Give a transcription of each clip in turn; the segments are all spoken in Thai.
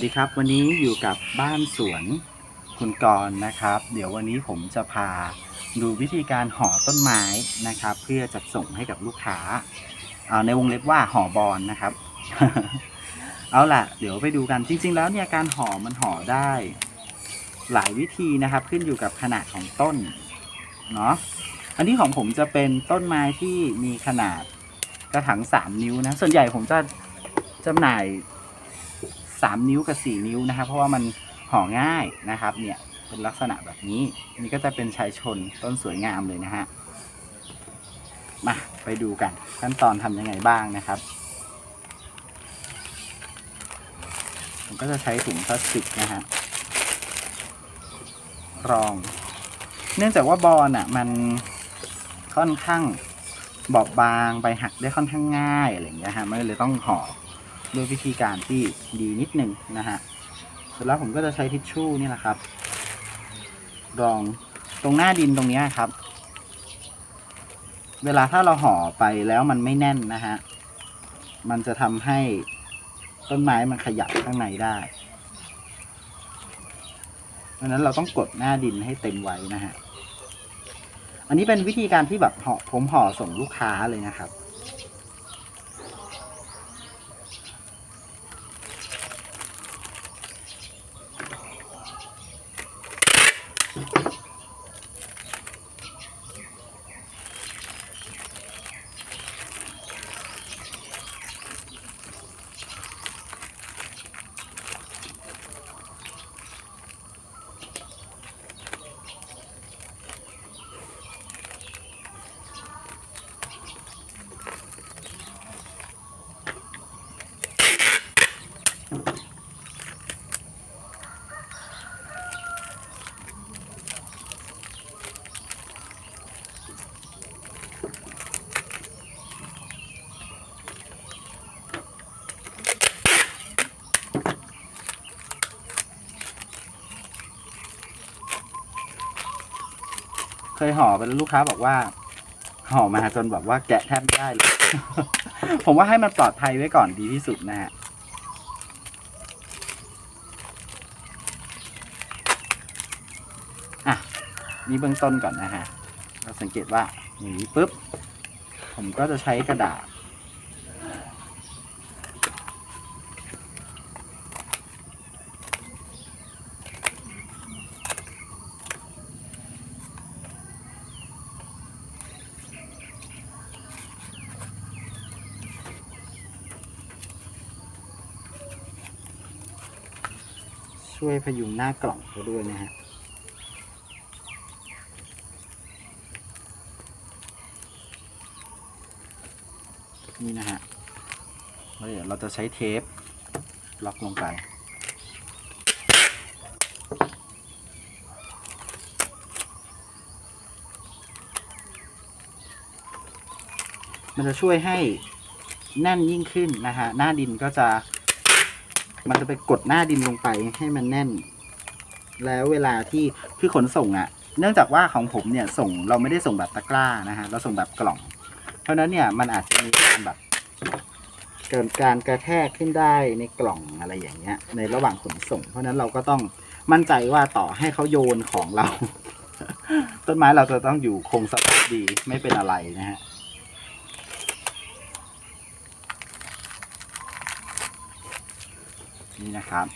วัสดีครับ วันนี้อยู่กับบ้านสวนคุณกรณ์นะครับ เดี๋ยววันนี้ผมจะพาดูวิธีการห่อต้นไม้นะครับ เพื่อจัดส่งให้กับลูกค้าอ่าในวงเล็บว่าห่อบอลนะครับ เอาล่ะ เดี๋ยวไปดูกันจริง ๆ แล้วเนี่ยการห่อมันห่อได้ หลายวิธีนะครับ ขึ้นอยู่กับขนาดของต้นเนาะอันนี้ของผมจะเป็นต้นไม้ที่มีขนาดกระถางสามนิ้วนะส่วนใหญ่ผมจะจำหน่าย สามนิ้วกับสี่นิ้วนะครับ เพราะว่ามันห่อง่ายนะครับ เนี่ยเป็นลักษณะแบบนี้อันนี้ก็จะเป็นชายชนต้นสวยงามเลยนะฮะมาไปดูกันขั้นตอนทำยังไงบ้างนะครับผมก็จะใช้ถุงพลาสติกนะฮะรอง เนื่องจากว่าบอลอะมันค่อนข้างบอบบางใบหักได้ค่อนข้างง่ายอะไรอย่างเงี้ยฮะมันเลยต้องห่อ ด้วยวิธีการที่ดีนิดหนึ่งนะฮะเสร็จแล้วผมก็จะใช้ทิชชู่นี่แหละครับ รองตรงหน้าดินตรงนี้ครับ เวลาถ้าเราห่อไปแล้วมันไม่แน่นนะฮะ มันจะทำให้ต้นไม้มันขยับข้างในได้เพราะฉะนั้นเราต้องกดหน้าดินให้เต็มไว้นะฮะ อันนี้เป็นวิธีการที่แบบห่อผมห่อส่งลูกค้าเลยนะครับ เคยห่อไปแล้วลูกค้าบอกว่า ห่อมาจนแบบว่าแกะแทบไม่ได้เลย ผมว่าให้มันปลอดภัยไว้ก่อนดีที่สุดนะฮะอะนี่เบื้องต้นก่อนนะฮะ เราสังเกตว่าอย่างนี้ปุ๊บ ผมก็จะใช้กระดาษ ช่วยพยุงหน้ากล่องเขาด้วยนะฮะนี่นะฮะแล้วเดี๋ยวเราจะใช้เทปล็อกลงไป มันจะช่วยให้แน่นยิ่งขึ้นนะฮะ หน้าดินก็จะ มันจะไปกดหน้าดินลงไปให้มันแน่น แล้วเวลาที่คือขนส่งอะ่ะ เนื่องจากว่าของผมเนี่ยส่งเราไม่ได้ส่งแบบตะกร้านะฮะเราส่งแบบกล่อง เพราะนั้นเนี่ยมันอาจจะมีการแบบเกิดการกระแทกขึ้นได้ในกล่องอะไรอย่างเงี้ย ในระหว่างขนส่ง เพราะนั้นเราก็ต้องมั่นใจว่าต่อให้เขาโยนของเรา ต้นไม้เราจะต้องอยู่คงสภาพดีไม่เป็นอะไรนะฮะ นี่นะครับ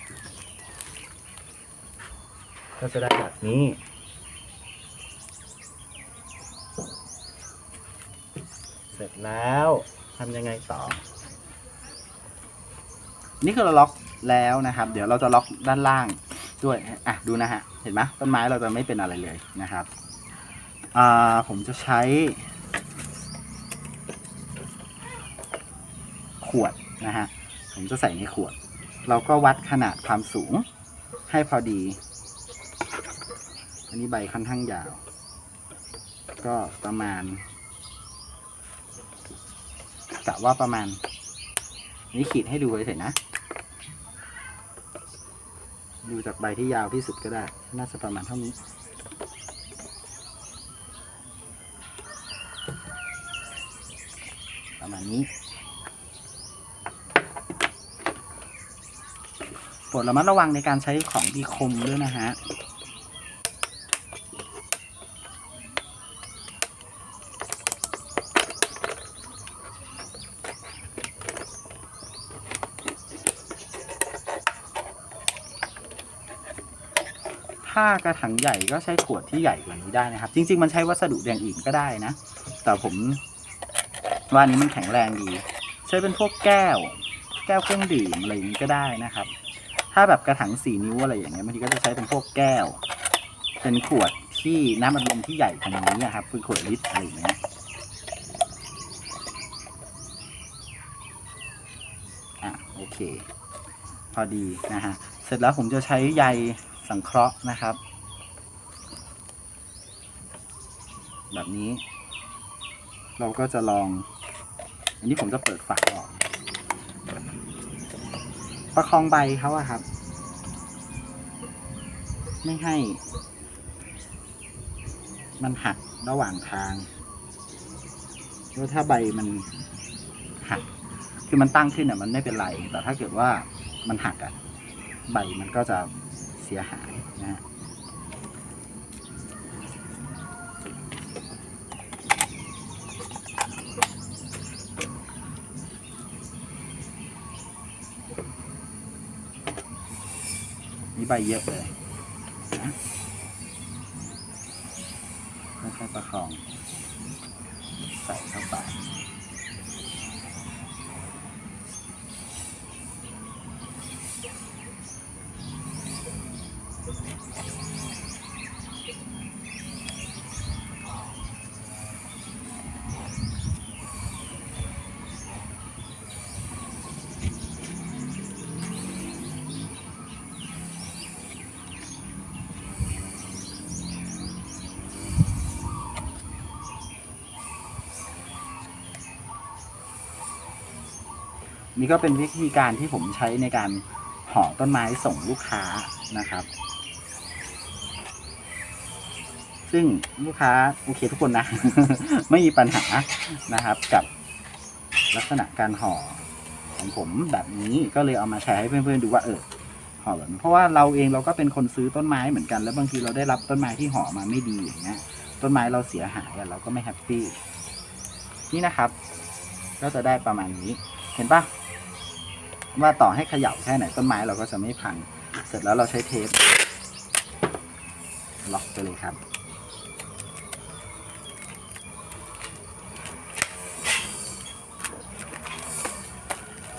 ก็จะได้แบบนี้ เสร็จแล้วทำยังไงต่อ นี่คือเราล็อกแล้วนะครับ เดี๋ยวเราจะล็อกด้านล่างด้วยอะดูนะฮะ เห็นไหมต้นไม้เราจะไม่เป็นอะไรเลยนะครับอ่าผมจะใช้ ขวดนะฮะผมจะใส่ในขวด เราก็วัดขนาดความสูงให้พอดี อันนี้ใบค่อนข้างยาว ก็ประมาณกะว่าประมาณ นี่ขีดให้ดูเฉยๆนะ ดูจากใบที่ยาวที่สุดก็ได้ น่าจะประมาณเท่านี้ประมาณนี้ ปรดระมัดระวังในการใช้ของมีคมด้วยนะฮะถ้ากระถางใหญ่ก็ใช้ขวดที่ใหญ่กว่านี้ได้นะครับ จริง ๆ มันใช้วัสดุอย่างอื่นก็ได้นะ แต่ผมว่านี้มันแข็งแรงดี ใช้เป็นพวกแก้ว แก้วเครื่องดื่มอะไรนี้ก็ได้นะครับ ถ้าแบบกระถางสี่นิ้วอะไรอย่างเงี้ยบางทีก็จะใช้เป็นพวกแก้ว เป็นขวดที่น้ำอัดลมที่ใหญ่ขนาดนี้นะครับเป็นขวดลิตรอะไรอย่างเงี้ยอะโอเค พอดีนะฮะเสร็จแล้วผมจะใช้ใยสังเคราะห์นะครับ แบบนี้ เราก็จะลอง อันนี้ผมจะเปิดฝาออก ประคองใบเขาอะครับ ไม่ให้ มันหักระหว่างทางแล้วถ้าใบมันหัก คือมันตั้งขึ้นอะมันไม่เป็นไร แต่ถ้าเกิดว่ามันหักอะใบมันก็จะเสียหายนะฮะ นี่ใบเยอะเลยนะค่อยๆประคอง นี่ก็เป็นวิธีการที่ผมใช้ในการห่อต้นไม้ส่งลูกค้านะครับ ซึ่งลูกค้าโอเคทุกคนนะ ไม่มีปัญหานะครับกับลักษณะการห่อของผมแบบนี้ก็เลยเอามาแชร์ให้เพื่อนๆดูว่าเออห่อแบบนี้เพราะว่าเราเองเราก็เป็นคนซื้อต้นไม้เหมือนกัน แล้วบางทีเราได้รับต้นไม้ที่ห่อมาไม่ดีอย่างเงี้ยต้นไม้เราเสียหายเราก็ไม่แฮปปี้นี่นะครับ ก็จะได้ประมาณนี้ เห็นปะ ว่าต่อให้เขย่าแค่ไหนต้นไม้เราก็จะไม่พัง เสร็จแล้วเราใช้เทปล็อกไปเลยครับ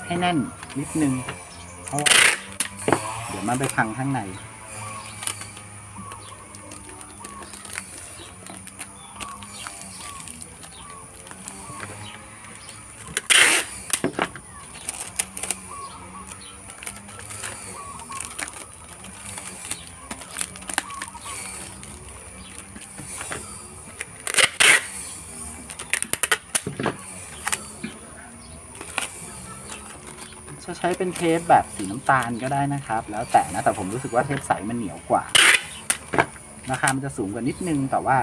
ให้แน่นนิดนึงเพราะเดี๋ยวมันไปพังข้างใน จะใช้เป็นเทปแบบสีน้ำตาลก็ได้นะครับ แล้วแต่นะแต่ผมรู้สึกว่าเทปใสมันเหนียวกว่า ราคามันจะสูงกว่านิดนึงแต่ว่า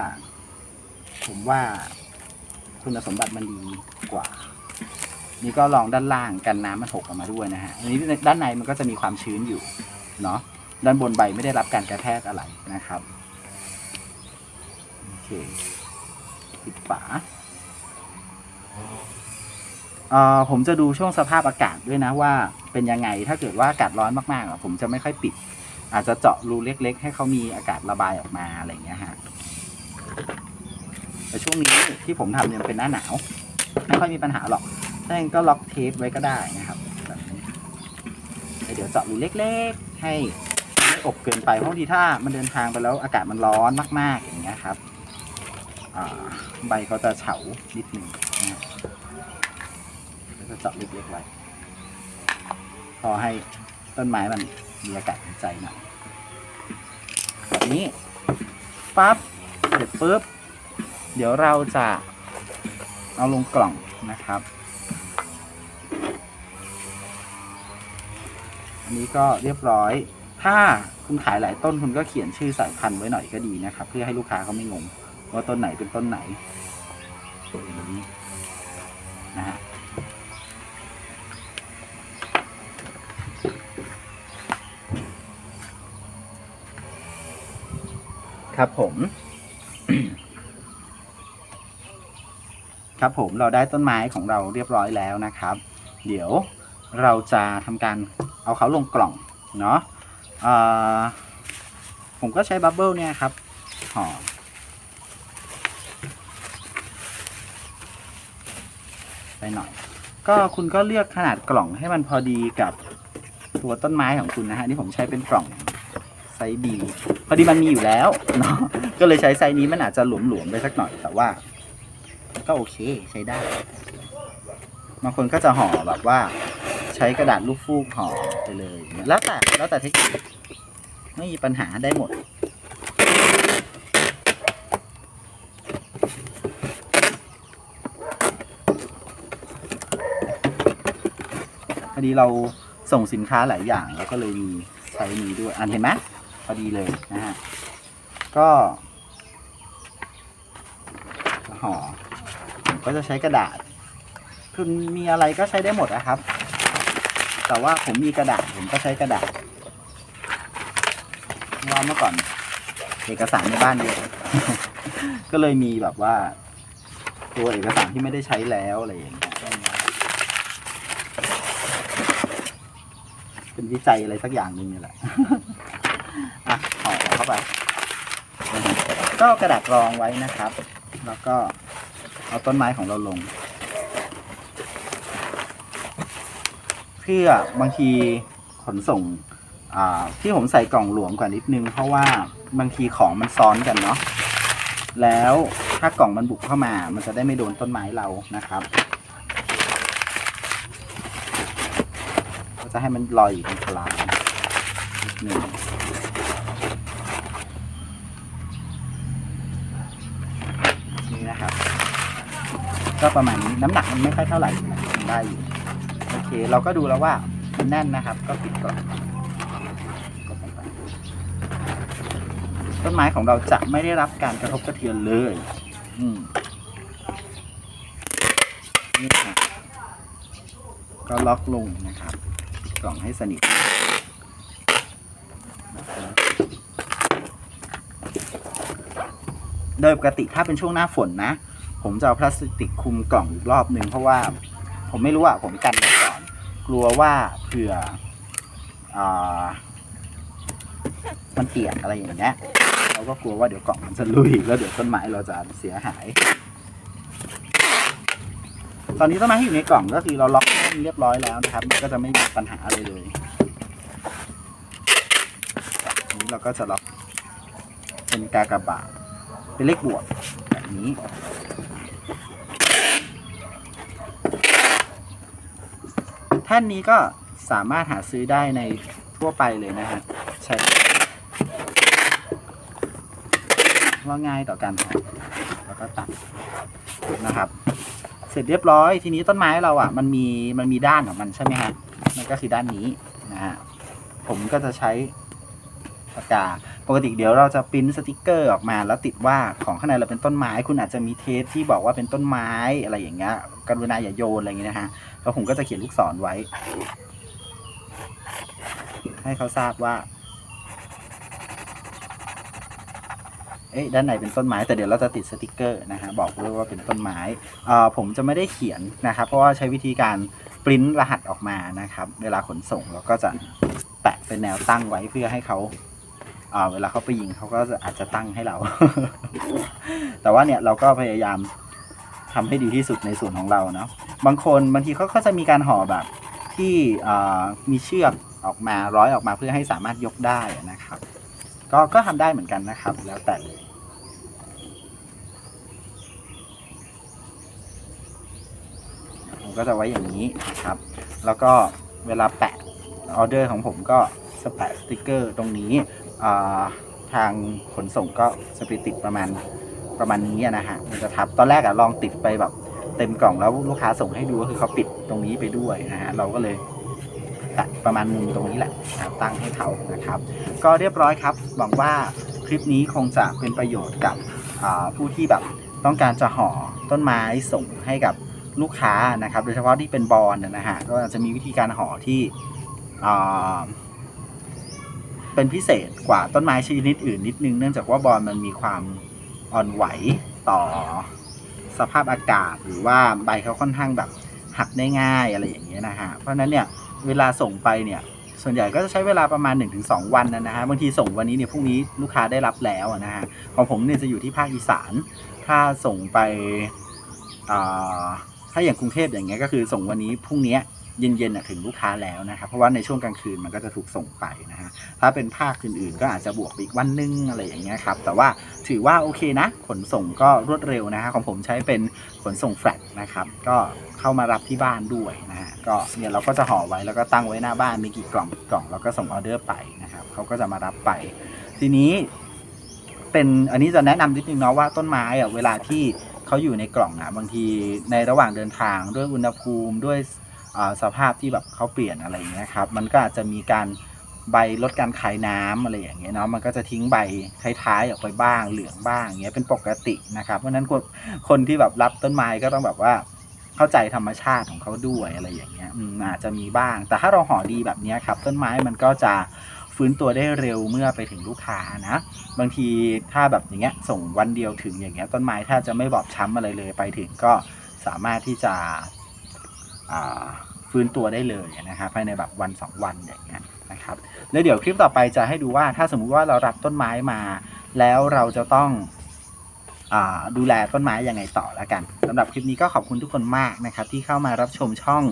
ผมว่าคุณสมบัติมันดีกว่า นี่ก็ลองด้านล่างกันน้ำมันหกออกมาด้วยนะฮะอันนี้ด้านในมันก็จะมีความชื้นอยู่เนาะด้านบนใบไม่ได้รับการกระแทกอะไรนะครับโอเคปิดฝา เอ่อผมจะดูช่วงสภาพอากาศด้วยนะว่าเป็นยังไงถ้าเกิดว่าอากาศร้อนมากๆอะผมจะไม่ค่อยปิด อาจจะเจาะรูเล็ก ๆ ให้เขามีอากาศระบายออกมาอะไรอย่างเงี้ยฮะแต่ช่วงนี้ที่ผมทำเนี่ยเป็นหน้าหนาวไม่ค่อยมีปัญหาหรอกถ้าเองก็ล็อกเทปไว้ก็ได้นะครับแบบนี้เดี๋ยวเจาะรูเล็ก ๆ ให้ไม่อบเกินไปเพราะทีถ้ามันเดินทางไปแล้วอากาศมันร้อนมาก ๆ อย่างเงี้ยครับใบเขาจะเฉานิดนึงนะครับ แล้วก็ เจาะเล็กๆไว้ พอให้ต้นไม้มันมีอากาศหายใจหน่อยแบบนี้ปั๊บเสร็จปุ๊บ เดี๋ยวเราจะเอาลงกล่องนะครับ อันนี้ก็เรียบร้อย ถ้าคุณขายหลายต้นคุณก็เขียนชื่อสายพันธุ์ไว้หน่อยก็ดีนะครับ เพื่อให้ลูกค้าเขาไม่งงว่าต้นไหนเป็นต้นไหน ครับผม ครับผมเราได้ต้นไม้ของเราเรียบร้อยแล้วนะครับ เดี๋ยวเราจะทำการเอาเขาลงกล่องเนาะผมก็ใช้บับเบิลเนี่ยครับห่อไปหน่อย ก็คุณก็เลือกขนาดกล่องให้มันพอดีกับตัวต้นไม้ของคุณนะฮะนี่ผมใช้เป็นกล่อง ส์ B พอดีมันมีอยู่แล้วเนาะก็เลยใช้ไซส์นี้มันอาจจะหลวมๆไปสักหน่อยแต่ว่า ก็โอเคใช้ได้บางคนก็จะห่อแบบว่า ใช้กระดาษลูกฟูกห่อไปเลย แล้วแต่แล้วแต่เทคนิคไม่มีปัญหาได้หมดพอดีเราส่งสินค้าหลายอย่างแล้วก็เลยมีไซส์นี้ด้วย อันเห็นไหม พอดีเลยนะฮะ ก็ห่อผมก็จะใช้กระดาษคุณมีอะไรก็ใช้ได้หมดนะครับ แต่ว่าผมมีกระดาษผมก็ใช้กระดาษเราะว่าเมื่อก่อน เอกสารในบ้านเยอะก็เลยมีแบบว่า ตัวเอกสารที่ไม่ได้ใช้แล้วอะไรอย่างเงี้ยเป็นวิจัยอะไรสักอย่างหนึ่งนี่แหละ เข้าไปก็กระดาษรองไว้นะครับ แล้วก็เอาต้นไม้ของเราลง เพื่อบางทีขนส่งที่ผมใส่กล่องหลวมกว่านิดนึง เพราะว่าบางทีของมันซ้อนกันเนาะแล้วถ้ากล่องมันบุกเข้ามา มันจะได้ไม่โดนต้นไม้เรานะครับก็จะให้มันลอยอยู่ตรงกลางนิดนึงนี่นะครับ ก็ประมาณนี้น้ำหนักมันไม่ค่อยเท่าไหร่ได้อยู่โอเค เราก็ดูแล้วว่ามันแน่นนะครับ ก็ปิดก่อนกดลงต้นไม้ของเราจะไม่ได้รับการกระทบกระเทือนเลย อืมนี่ครับก็ล็อกลงนะครับกล่องให้สนิทโดยปกติถ้าเป็นช่วงหน้าฝนนะ ผมจะเอาพลาสติกคลุมกล่องอีกรอบหนึ่งเพราะว่าผมไม่รู้อะผมกันไว้ก่อน กลัวว่าเผื่ออมันเปียกอะไรอย่างเงี้ยเราก็กลัวว่าเดี๋ยวกล่องมันจะลุยแล้วเดี๋ยวต้นไม้เราจะเสียหาย ตอนนี้ต้นไม้ที่อยู่ในกล่องก็คือเราล็อกมันเรียบร้อยแล้วนะครับมันก็จะไม่มีปัญหาอะไรเลยนนี้เราก็จะล็อกเป็นกากบาทเป็นเลขบวกแบบนี้ ท่านนี้ก็สามารถหาซื้อได้ในทั่วไปเลยนะฮะใช่ว่าง่ายต่อการห่อแล้วก็ตัดนะครับ เสร็จเรียบร้อยทีนี้ต้นไม้เราอะ มันมีมันมีด้านของมันใช่ไหมฮะมันก็คือด้านนี้นะฮะผมก็จะใช้ปากกา ปกติเดี๋ยวเราจะปริ้นสติกเกอร์ออกมาแล้วติดว่าของข้างในเราเป็นต้นไม้ คุณอาจจะมีเทปที่บอกว่าเป็นต้นไม้อะไรอย่างเงี้ยกรุณาอย่าโยนอะไรอย่างเงี้ยนะฮะแล้วผมก็จะเขียนลูกศรไว้ ให้เขาทราบว่า เอ๊ะด้านในเป็นต้นไม้แต่เดี๋ยวเราจะติดสติกเกอร์นะฮะบอกด้วยว่าเป็นต้นไม้อ่าผมจะไม่ได้เขียนนะครับ เพราะว่าใช้วิธีการปริ้นรหัสออกมานะครับ เวลาขนส่งเราก็จะแปะเป็นแนวตั้งไว้เพื่อให้เขา เวลาเขาไปยิงเขาก็อาจจะตั้งให้เรา แต่ว่าเนี่ยเราก็พยายามทำให้ดีที่สุดในส่วนของเราเนาะบางคนบางทีเขาก็จะมีการห่อแบบที่มีเชือกออกมาร้อยออกมาเพื่อให้สามารถยกได้นะครับ ก็ก็ทำได้เหมือนกันนะครับ แล้วแต่เลยผมก็จะไว้อย่างนี้นะครับ แล้วก็เวลาแปะออเดอร์ของผมก็สแปะสติกเกอร์ตรงนี้ ทางขนส่งก็จะไปติดประมาณประมาณนี้นะฮะมันจะทับตอนแรกอะลองติดไปแบบเต็มกล่องแล้วลูกค้าส่งให้ดูก็คือเขาปิดตรงนี้ไปด้วยนะฮะเราก็เลยแตะประมาณมุมตรงนี้แหละตั้งให้เขานะครับ ก็เรียบร้อยครับหวังว่าคลิปนี้คงจะเป็นประโยชน์กับผู้ที่แบบต้องการจะห่อต้นไม้ส่งให้กับลูกค้านะครับ โดยเฉพาะที่เป็นบอลนะฮะก็จะมีวิธีการห่อที่ เป็นพิเศษกว่าต้นไม้ชนิดอื่นนิดนึง เนื่องจากว่าบอลมันมีความอ่อนไหวต่อสภาพอากาศ หรือว่าใบเขาค่อนข้างแบบหักได้ง่ายอะไรอย่างเงี้ยนะฮะ เพราะนั้นเนี่ยเวลาส่งไปเนี่ยส่วนใหญ่ก็จะใช้เวลาประมาณ 1-2 วันนะฮะบางทีส่งวันนี้เนี่ยพรุ่งนี้ลูกค้าได้รับแล้วนะฮะของผมเนี่ยจะอยู่ที่ภาคอีสาน ถ้าส่งไปอ่าถ้าอย่างกรุงเทพอย่างเงี้ยก็คือส่งวันนี้พรุ่งนี้ เย็นๆถึงลูกค้าแล้วนะครับ เพราะว่าในช่วงกลางคืนมันก็จะถูกส่งไปนะฮะถ้าเป็นภาคอื่นๆ ก็อาจจะบวกอีกวันนึงอะไรอย่างเงี้ยครับ แต่ว่าถือว่าโอเคนะ ขนส่งก็รวดเร็วนะฮะของผมใช้เป็นขนส่งแฟลตนะครับ ก็เข้ามารับที่บ้านด้วยนะฮะก็เนี่ยเราก็จะห่อไว้แล้วก็ตั้งไว้หน้าบ้านมีกี่กล่องกี่กล่องเราก็ส่งออเดอร์ไปนะครับเขาก็จะมารับไป ทีนี้ เป็นอันนี้จะแนะนำนิดนึงเนาะว่าต้นไม้อะเวลาที่เขาอยู่ในกล่องอะบางทีในระหว่างเดินทางด้วยอุณหภูมิด้วย สภาพที่แบบเขาเปลี่ยนอะไรอย่างเงี้ยครับมันก็อาจจะมีการใบลดการคายน้ำอะไรอย่างเงี้ยเนาะมันก็จะทิ้งใบท้ายๆออกไปบ้างเหลืองบ้างเงี้ยเป็นปกตินะครับเพราะฉะนั้นคนที่แบบรับต้นไม้ก็ต้องแบบว่าเข้าใจธรรมชาติของเขาด้วยอะไรอย่างเงี้ยอาจจะมีบ้าง แต่ถ้าเราห่อดีแบบเนี้ยครับ ต้นไม้มันก็จะฟื้นตัวได้เร็วเมื่อไปถึงลูกค้านะ บางทีถ้าแบบอย่างเงี้ยส่งวันเดียวถึงอย่างเงี้ยต้นไม้ถ้าจะไม่บอบช้ำอะไรเลยไปถึงก็สามารถที่จะ ฟื้นตัวได้เลยนะครับภายในแบบวันสองวันอย่างเงี้ยนะครับแล้วเดี๋ยวคลิปต่อไปจะให้ดูว่าถ้าสมมุติว่าเรารับต้นไม้มา แล้วเราจะต้องดูแลต้นไม้ยังไงต่อแล้วกันสำหรับคลิปนี้ก็ขอบคุณทุกคนมากนะครับ ที่เข้ามารับชมช่อง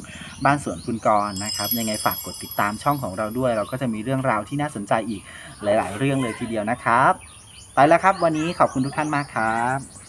บ้านสวนคุณกรณ์นะครับ ยังไงฝากกดติดตามช่องของเราด้วย เราก็จะมีเรื่องราวที่น่าสนใจอีกหลาย ๆ เรื่องเลยทีเดียวนะครับ ไปแล้วครับวันนี้ขอบคุณทุกท่านมากครับ